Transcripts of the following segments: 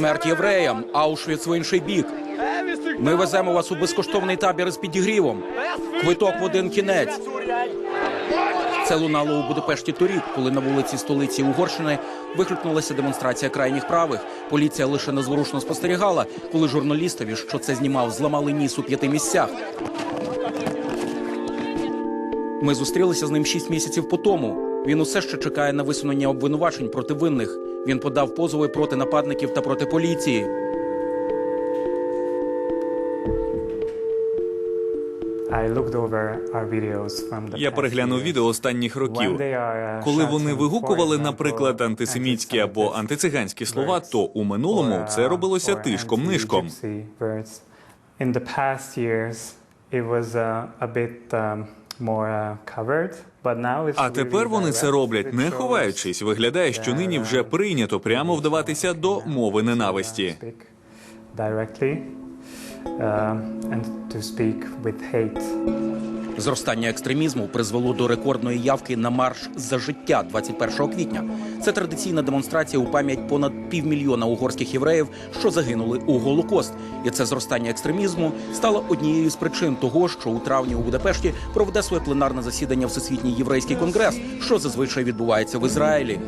Смерть євреям, Аушвіц в інший бік. Ми веземо вас у безкоштовний табір з підігрівом. Квиток в один кінець. Це лунало у Будапешті торік, коли на вулиці столиці Угорщини викликнулася демонстрація крайніх правих. Поліція лише незворушно спостерігала, коли журналістові, що це знімав, зламали ніс у п'яти місцях. Ми зустрілися з ним шість місяців по тому. Він усе ще чекає на висунення обвинувачень проти винних. Він подав позови проти нападників та проти поліції. Я переглянув відео останніх років. Коли вони вигукували, наприклад, антисемітські або антициганські слова, то у минулому це робилося тишком нишком. In the past years, it was uh, a bit uh, А тепер вони це роблять не ховаючись. Виглядає, що нині вже прийнято прямо вдаватися до мови ненависті. um, and to speak with hate. Зростання екстремізму призвело до рекордної явки на марш за життя 21 квітня. Це традиційна демонстрація у пам'ять понад півмільйона угорських євреїв, що загинули у Голокост. І це зростання екстремізму стало однією з причин того, що у травні у Будапешті проведе своє пленарне засідання Всесвітній єврейський конгрес, що зазвичай відбувається в Ізраїлі.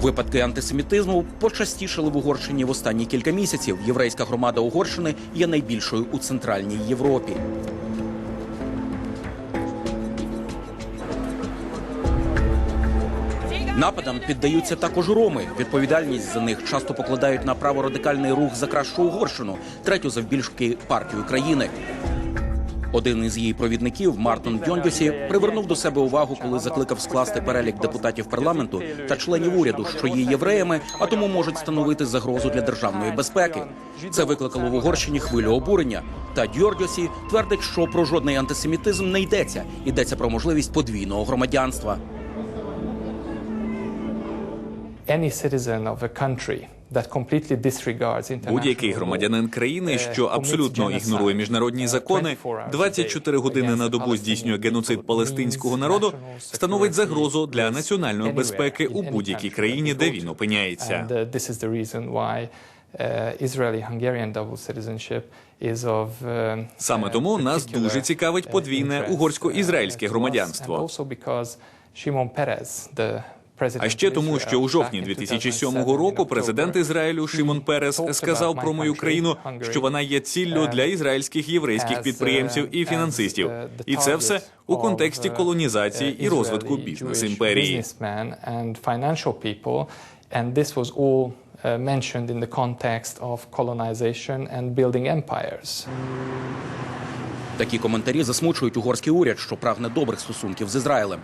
Випадки антисемітизму почастішали в Угорщині в останні кілька місяців. Єврейська громада Угорщини є найбільшою у центральній Європі. Нападам піддаються також роми. Відповідальність за них часто покладають на праворадикальний рух за кращу Угорщину, третю завбільшки партію країни. Один із її провідників, Мартин Бьондюсі, привернув до себе увагу, коли закликав скласти перелік депутатів парламенту та членів уряду, що є євреями, а тому можуть становити загрозу для державної безпеки. Це викликало в Угорщині хвилю обурення. Та Дьордьосі твердить, що про жодний антисемітизм не йдеться. Йдеться про можливість подвійного громадянства. any citizen of a country Будь-який громадянин країни, що абсолютно ігнорує міжнародні закони, 24 години на добу здійснює геноцид палестинського народу, становить загрозу для національної безпеки у будь-якій країні, де він опиняється. Uh, uh, uh, Саме тому нас дуже цікавить подвійне угорсько-ізраїльське громадянство. and also А ще тому, що у жовтні in 2007 2007 року президент Ізраїлю Шимон Перес сказав про мою країну, що вона є ціллю для ізраїльських єврейських підприємців і uh, фінансистів. І це все у контексті uh, колонізації і розвитку бізнес імперії. mentioned in the context of colonization and building empires. Такі коментарі засмучують угорський уряд, що прагне добрих стосунків з Ізраїлем.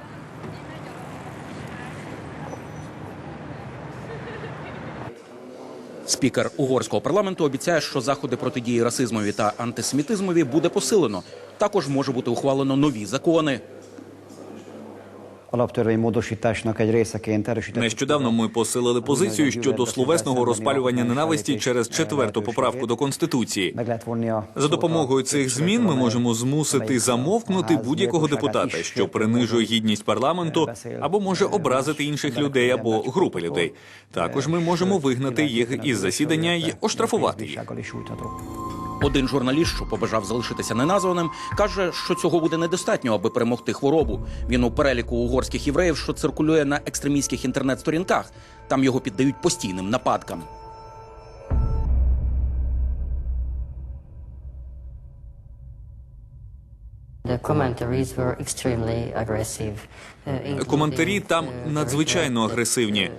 Спікер угорського парламенту обіцяє, що заходи протидії расизмові та антисемітизмові буде посилено. Також може бути ухвалено нові закони. Alaptörvénymódosításnak egy részeként erősített. Нещодавно ми посилили позицію щодо словесного розпалювання ненависті через четверту поправку до конституції. За допомогою цих змін ми можемо змусити замовкнути будь-якого депутата, що принижує гідність парламенту або може образити інших людей або групи людей. Також ми можемо вигнати їх із засідання і оштрафувати їх. Один журналіст, що побажав залишитися неназваним, каже, що цього буде недостатньо, аби перемогти хворобу. Він у переліку угорських євреїв, що циркулює на екстремістських інтернет-сторінках. Там його піддають постійним нападкам. Uh, including, Коментарі там uh, надзвичайно агресивні.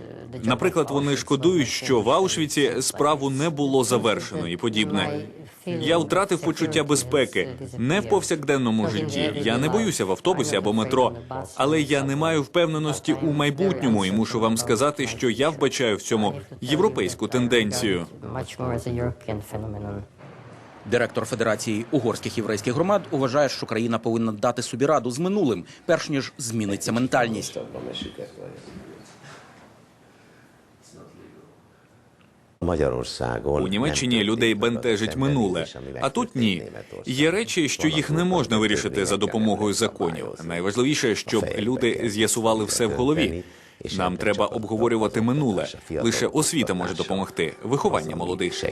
Наприклад, вони шкодують, що в Аушвіці справу не було завершено і подібне. Я втратив почуття безпеки не в повсякденному житті. Я не боюся в автобусі або метро, але я не маю впевненості у майбутньому і мушу вам сказати, що я вбачаю в цьому європейську тенденцію. Директор Федерації угорських єврейських громад вважає, що країна повинна дати собі раду з минулим, перш ніж зміниться ментальність. У Німеччині людей бентежить минуле, а тут ні. Є речі, що їх не можна вирішити за допомогою законів. Найважливіше, щоб люди з'ясували все в голові. Нам треба обговорювати минуле. Лише освіта може допомогти. Виховання молодих.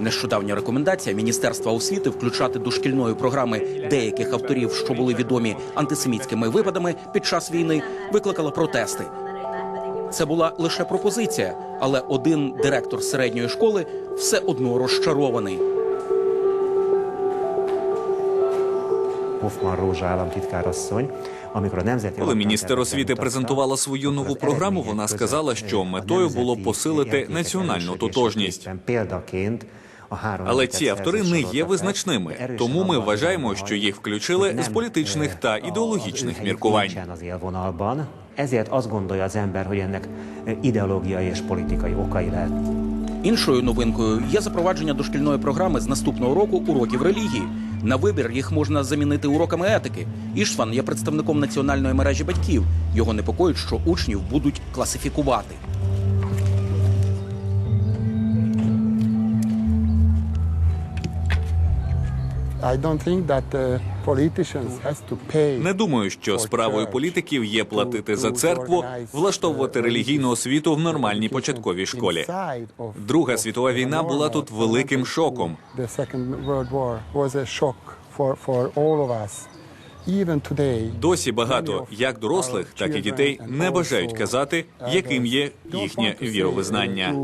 Нещодавня рекомендація Міністерства освіти включати до шкільної програми деяких авторів, що були відомі антисемітськими випадами під час війни, викликала протести. Це була лише пропозиція, але один директор середньої школи все одно розчарований. Hoffman Rózsa államtitkárasszony, amikor a Nemzeti Коли міністр освіти презентувала свою нову програму, вона сказала, що метою було посилити національну тотожність. Але ці автори не є визначними, тому ми вважаємо, що їх включили з політичних та ідеологічних міркувань. Ezért azt gondolja az ember, hogy ennek ideológiai és politikai okai lehet. Іншою новинкою є запровадження дошкільної програми з наступного року уроків релігії. На вибір їх можна замінити уроками етики. Іштван є представником національної мережі батьків. Його непокоїть, що учнів будуть класифікувати. Не думаю, що справою політиків є платити за церкву, влаштовувати релігійну освіту в нормальній початковій школі. Друга світова війна була тут великим шоком. Досі багато як дорослих, так і дітей не бажають казати, яким є їхнє віровизнання.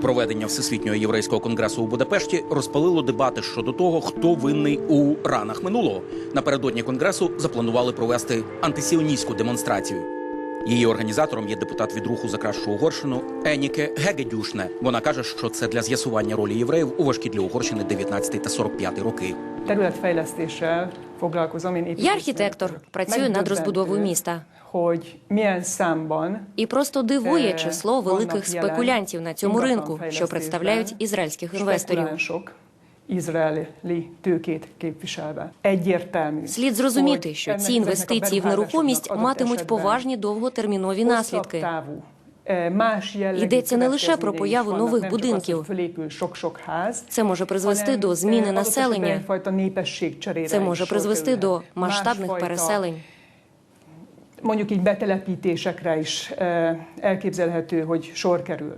Проведення Всесвітнього єврейського конгресу у Будапешті розпалило дебати щодо того, хто винний у ранах минулого. Напередодні конгресу запланували провести антисіоністську демонстрацію. Її організатором є депутат від руху за кращу Угорщину Еніке Гегедюшне. Вона каже, що це для з'ясування ролі євреїв у важкі для Угорщини 19 та 45 роки. Я архітектор, працюю над розбудовою міста. І просто дивує е, число великих спекулянтів на цьому ринку, що представляють ізраїльських інвесторів. ізраїлі tőkét képviselve. Egyértelmű. Слід зрозуміти, що ці інвестиції в нерухомість матимуть поважні довготермінові наслідки. е, Йдеться не лише про появу нових будинків. Це може призвести до е, зміни населення. Це може призвести до масштабних переселень. Mondjuk így betelepítésekre is elképzelhető, hogy sor kerül.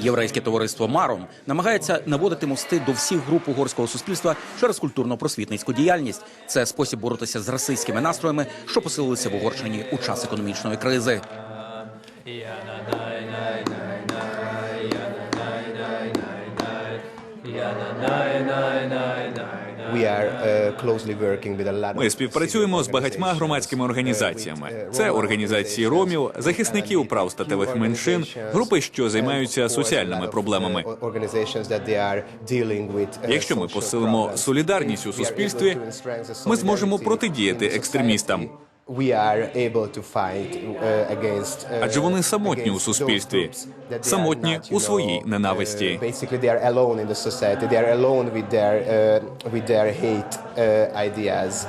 Єврейське товариство Маром намагається наводити мости до всіх груп угорського суспільства через культурно-просвітницьку діяльність. Це спосіб боротися з расистськими настроями, що посилилися в Угорщині у час економічної кризи. Ми співпрацюємо з багатьма громадськими організаціями. Це організації ромів, захисників прав статевих меншин, групи, що займаються соціальними проблемами. Uh, Якщо ми посилимо солідарність у суспільстві, ми зможемо протидіяти екстремістам. Uh, uh, Адже вони самотні у суспільстві, самотні у своїй ненависті. uh, uh, uh, ideas.